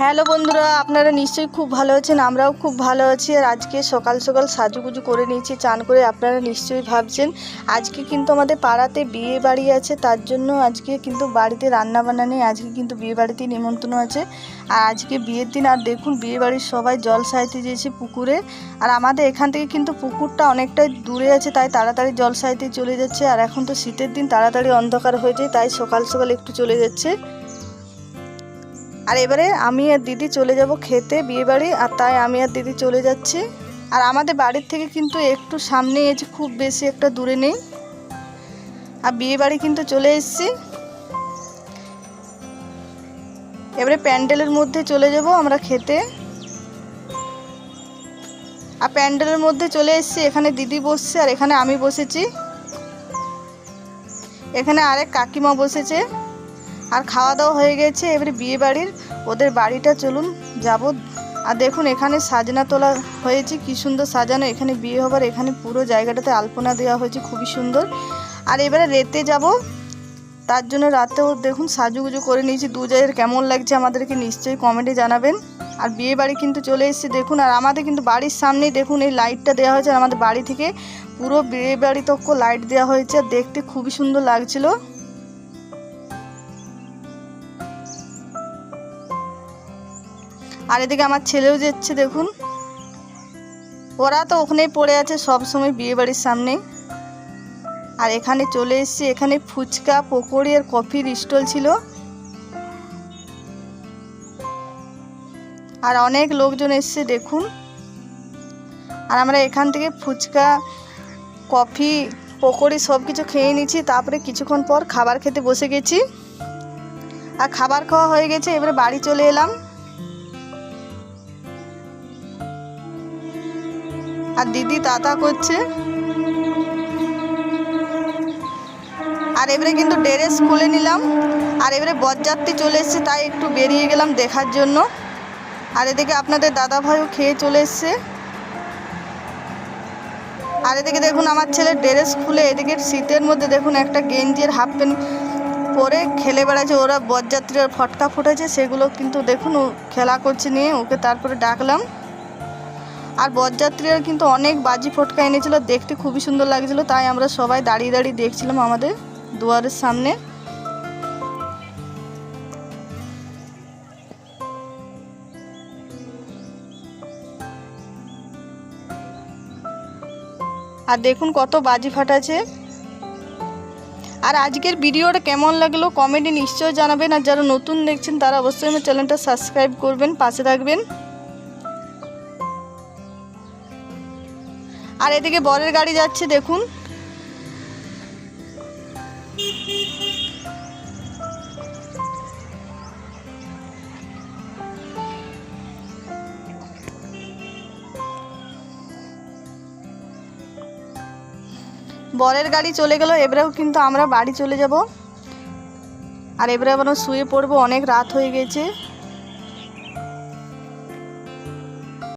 Hello বন্ধুরা, আপনারা নিশ্চয়ই খুব ভালো আছেন, আমরাও খুব ভালো আছি। আর আজকে সকাল সকাল সাজুগুজু করে নিয়েছি, চান করে আপনারা নিশ্চয়ই ভাবছেন। আজকে কিন্তু আমাদের পাড়াতে বিয়ে বাড়ি আছে, তার জন্য আজকে কিন্তু বাড়িতে রান্না বান্না নেই, আজকে কিন্তু বিয়ে বাড়িতে নিমন্ত্রণ আছে। আর আজকে বিয়ের দিন, আর দেখুন বিয়ে বাড়ির সবাই জল সাইতে যেয়েছে পুকুরে। আর আমাদের এখান থেকে কিন্তু পুকুরটা অনেকটাই দূরে আছে, তাই তাড়াতাড়ি জল সাইতে চলে যাচ্ছে। আর এখন তো শীতের দিন, তাড়াতাড়ি অন্ধকার হয়ে যায়, তাই সকাল সকাল একটু চলে যাচ্ছে। আর এবারে আমি আর দিদি চলে যাব খেতে বিয়ে বাড়ি, আর তাই আমি আর দিদি চলে যাচ্ছি। আর আমাদের বাড়ির থেকে কিন্তু একটু সামনে এসে খুব বেশি একটা দূরে নেই। আর বিয়ে বাড়ি কিন্তু চলে এসেছি। এবারে প্যান্ডেলের মধ্যে চলে যাব আমরা খেতে। আর প্যান্ডেলের মধ্যে চলে এসেছি, এখানে দিদি বসছে আর এখানে আমি বসেছি। এখানে আরেক কাকিমা বসেছে। আর খাওয়া দাওয়া হয়ে গেছে, এবারে বিয়ে বাড়ির ওদের বাড়িটা চলুন, যাব। আর দেখুন, এখানে সাজনা তোলা হয়েছে, কি সুন্দর সাজানো। এখানে বিয়ে হবার এখানে পুরো জায়গাটাতে আলপনা দেওয়া হয়েছে, খুবই সুন্দর। আর এবারে রেতে যাব। তার জন্য রাতেও দেখুন, সাজুগুজু করে নিয়েছি। দু জায়গার কেমন লাগছে আমাদেরকে নিশ্চয়ই কমেন্টে জানাবেন। আর বিয়ে বাড়ি কিন্তু চলে এসেছে, দেখুন। আর আমাদের কিন্তু বাড়ির সামনেই দেখুন, এই লাইটটা দেওয়া হয়েছে আমাদের বাড়ি থেকে পুরো বিয়ে বাড়ি তক্ক লাইট দেওয়া হয়েছে। আর দেখতে খুবই সুন্দর লাগছিল। আর এদিকে আমার ছেলেও যাচ্ছে, দেখুন। ওরা তো ওখানেই পড়ে আছে, সব সময় বিয়ে বাড়ির সামনে। আর এখানে চলে এসেছি, এখানে ফুচকা, পকোড়ি আর কফির স্টল ছিল। আর অনেক লোকজন এসছে, দেখুন। আর আমরা এখান থেকে ফুচকা, কফি, পকোড়ি সব কিছু খেয়ে নিচ্ছি তারপরে কিছুক্ষণ পর খাবার খেতে বসে গেছি। আর খাবার খাওয়া হয়ে গেছে, এবারে বাড়ি চলে এলাম। আর দিদি তাতা করছে। আর এবারে কিন্তু ড্রেস খুলে নিলাম। আর এবারে বরযাত্রী চলে এসছে, তাই একটু বেরিয়ে গেলাম দেখার জন্য। আর এদিকে আপনাদের দাদা ভাইও খেয়ে চলে এসছে। আর এদিকে দেখুন আমার ছেলে ড্রেস খুলে এদিকে শীতের মধ্যে দেখুন একটা গেঞ্জির হাফ প্যান্ট পরে খেলে বেড়াচ্ছে। ওরা বরযাত্রীরা ফটকা ফুটেছে, সেগুলো কিন্তু দেখুন ও খেলা করছে নিয়ে, ওকে তারপরে ডাকলাম। আর বরযাত্রীরা কিন্তু অনেক বাজি ফটকা এনেছিল, দেখতে খুবই সুন্দর লাগছিল, তাই আমরা সবাই দাঁড়িয়ে দাঁড়িয়ে দেখছিলাম আমাদের দুয়ারের সামনে। আর দেখুন কত বাজি ফাটাছে আর আজকের ভিডিওটা কেমন লাগল কমেন্টে নিশ্চয়ই জানাবেন, আর যারা নতুন দেখছেন তারা অবশ্যই আমার চ্যানেলটা সাবস্ক্রাইব করবেন, পাশে থাকবেন। আর এদিকে বরের গাড়ি যাচ্ছে, দেখুন। বরের গাড়ি চলে গেল, এবারেও কিন্তু আমরা বাড়ি চলে যাব। আর এবারে আবার শুয়ে পড়ব, অনেক রাত হয়ে গেছে।